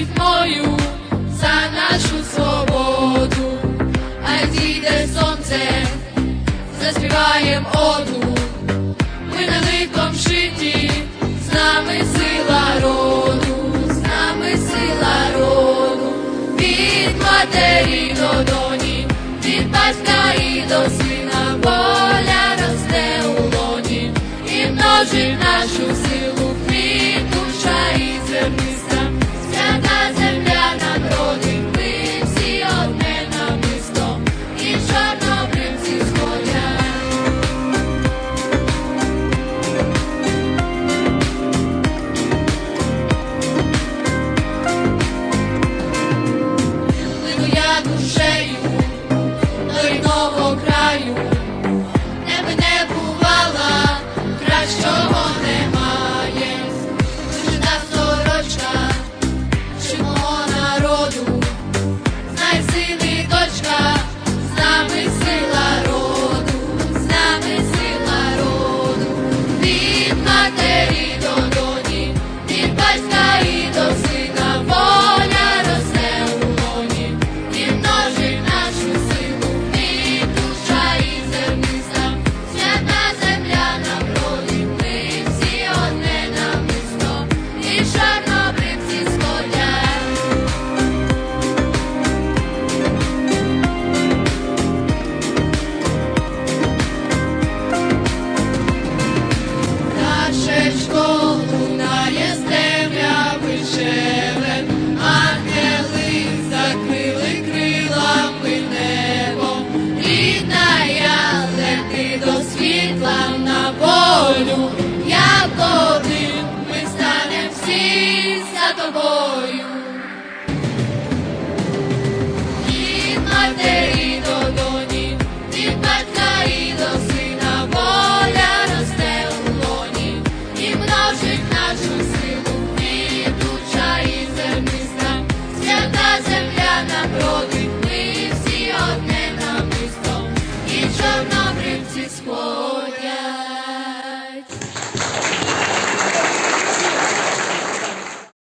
світлою за нашу свободу, а зійде сонце, заспіваєм оду, ми на диком шиті, з нами сила роду, з нами сила роду, від матері до доні, від батька і до сина, воля росте у лоні. І множить нашу силу. душа на гривці сходь.